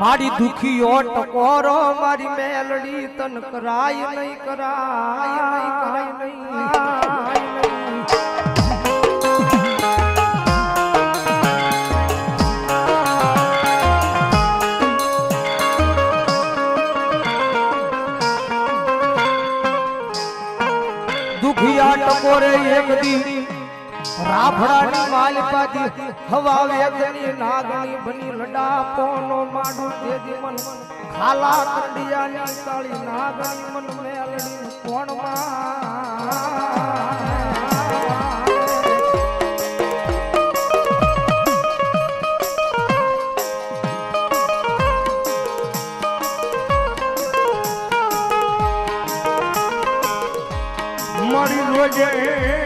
મારી દુખીઓ ટકોરો, મારી મેલડી તન કરાય નહીં કરાય નહીં કરાય નહીં. દુખિયા ટકોરે એક દી રાફડાની માલપાથી હવા વેગની નાગણી બની લડા પોનો માડું તેજી મન ખાલા કંડિયાની કાળી નાગણી મન મેલડી કોણમાં મારી રોજે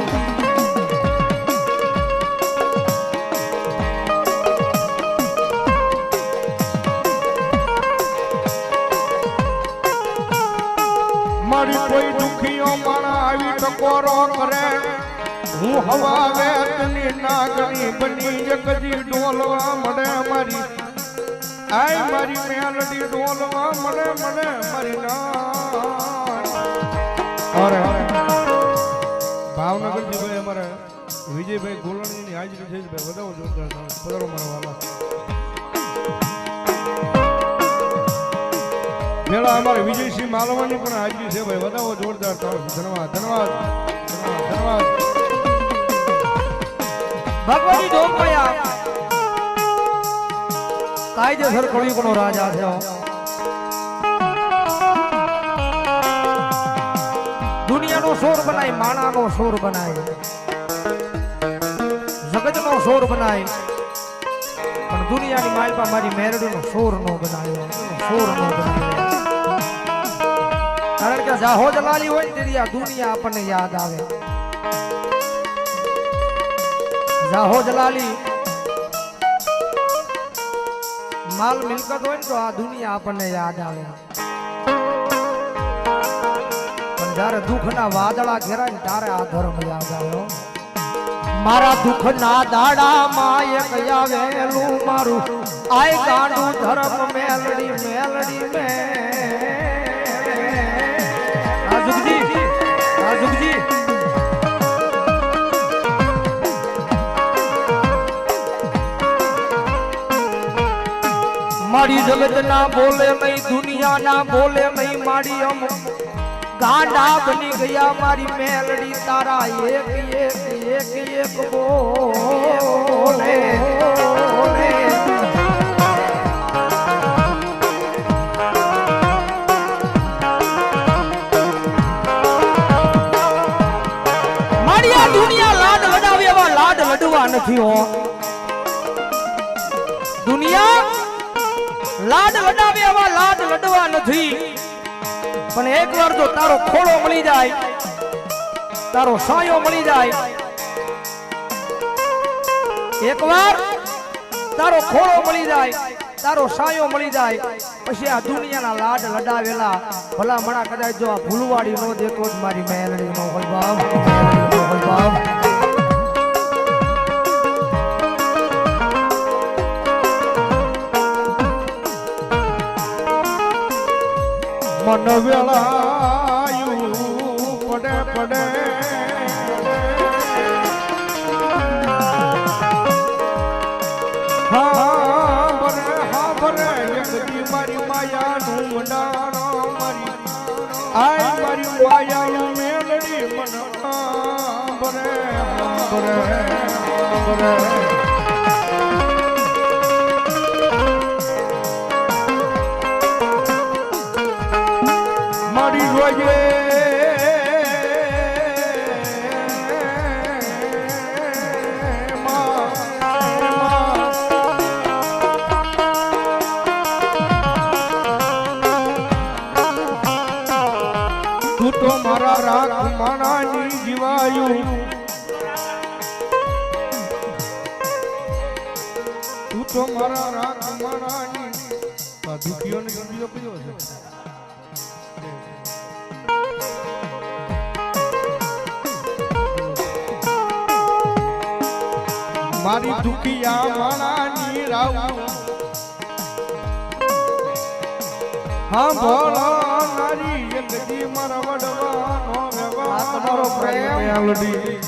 કરે? હું હવા વેતની નાગણી બની જગજી ડોલવા મળે મારી. આય મારી મેલડી ડોલવા મળે મળે મારી અરે ભાવનગરથી ભાઈ અમારે વિજયભાઈ ગોલણી ની હાજરી છે ભાઈ. વધાવો જોરદાર પધારો મારા પેલા અમારે વિજયસિંહ માલવાની પણ હાજરી છે ભાઈ. વધાવો જોરદાર ધન્યવાદ ધન્યવાદ ધન્યવાદ ધન્યવાદ. ધોમ જોગમાયા કાયદેસર કળિયુગનો રાજા છે. દુનિયાનો સોર બનાય, માણાનો સોર બનાય. જગતનો સોર બનાય. પણ દુનિયાની માલપા મારી મેરડીનો સોર નો બનાવ્યો સોર નો બનાવ્યો કારણ કે જાહો હોય તેરી આ દુનિયા આપણને યાદ આવે. જાહો લાલી માલ મિલકત હોય તો આ દુનિયા આપણને યાદ આવે. પણ જ્યારે દુઃખના વાદળા ઘેરાય ને ત્યારે આ ધર્મ યાદ આવ્યો. મારા દુઃખના દાડામાં એક આવેલું મારું. આય ગાંડું ધર્મ મેલડી મેલડી મે. રાજુકજી રાજુકજી મારી જગત ના બોલે નહીં દુનિયા ના બોલે નહીં મારી અમ ગાંડા બની ગયા મારી મેલડી તારા એક એક એક એક બોલે નથી દુનિયા લાડ લડાવે એવા લાડ લડવા નથી. પણ એકવાર જો તારો ખોળો મળી જાય, તારો સાયો મળી જાય એકવાર તારો ખોળો મળી જાય, તારો સાયો મળી જાય, પછી આ દુનિયાના લાડ લડાવેલા ભલા મણા કદાચ જો આ ભૂલવાડી નો દેતો જ મારી મહેલડી નો હોય બાપ હોય બાપ મન વેળાયું પડે પડે. હા ભરે હા ભરે જગતી મારી માયાનું મંડાણો મારી. આય તું તો મારા રાગ મારા દુખીઓ ને બીજો કયો છે? મારી દુખિયા માણાની રાવ. હા ભોળો નારી એકજી મારા વડવાનો વ્યવહાર તમારો પ્રેમ. મેલડી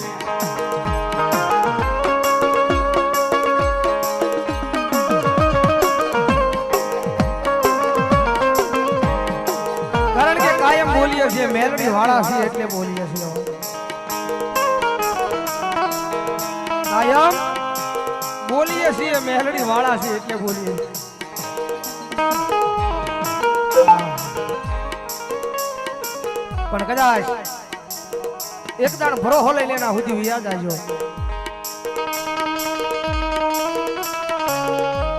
કારણ કે કાયમ બોલીએ છીએ મેલડી વાળા છીએ એટલે બોલીએ છીએ કાયમ બોલીએ છીએ મેલડી વાળા છીએ એટલે બોલીએ છીએ. પણ કદાચ એક દાણ ભરોહો લઈ લેના સુધી યાદ આવજો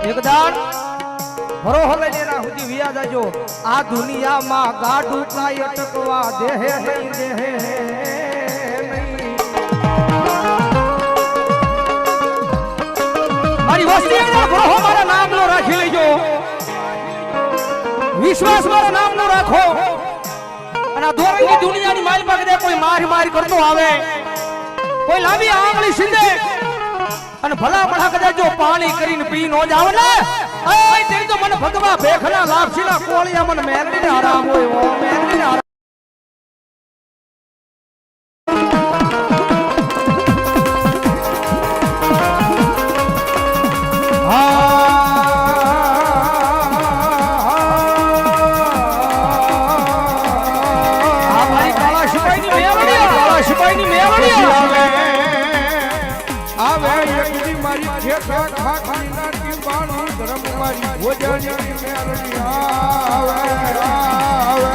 એક દાણ ભરોહો લઈ લેના સુધી યાદ આવજો આ દુનિયામાં ગાડું કાય અટકવા દેહે દેહે. મારી વસ્તી એના ભરોહો મારા નામનો રાખી લેજો. વિશ્વાસ મારા નામનો રાખો. અને આ દોરંગી દુનિયાની મારી પાસે કોઈ માર માર કરતો આવે. કોઈ લાવી આંગળી સીધે અને ભલા ભલા કદાચ જો પાણી કરીને પી નો જાવ ને એ તેરી તો મને ભગવા ભેખના લાપસીના કોળિયા મને મેલડીને હરામ હોય ઓ મારી ખેતા ખાખરી નાટી બાણું ધર્મ મારી ભોજાની આવે આવે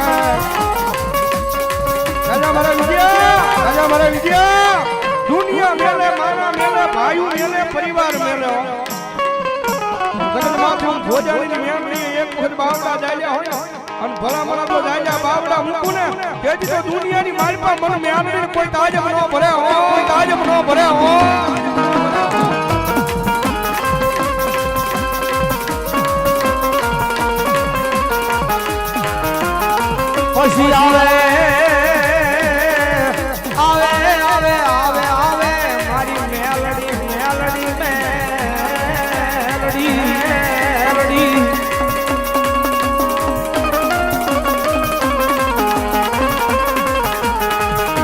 રાજા મારા વિજયા રાજા મારા વિજયા દુનિયા મેલે મારા મેલે ભાઈઓ મેલે પરિવાર મેલે મેલડી એક બાવડા જાય હોય તો જાલ્યા બાવડા મૂકું ને તેથી મને મેલડી કોઈ તાજબ ન ભરે હો, કોઈ તાજબ ન ભરે હો. પછી આવે. આવે આવે આવે આવે. મારી મેલડી મેલડી મેલડી મેલડી.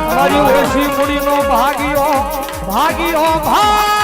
મારી ઓછી મૂડીનો ભાગીઓ ભાગીઓ ભાગ્યો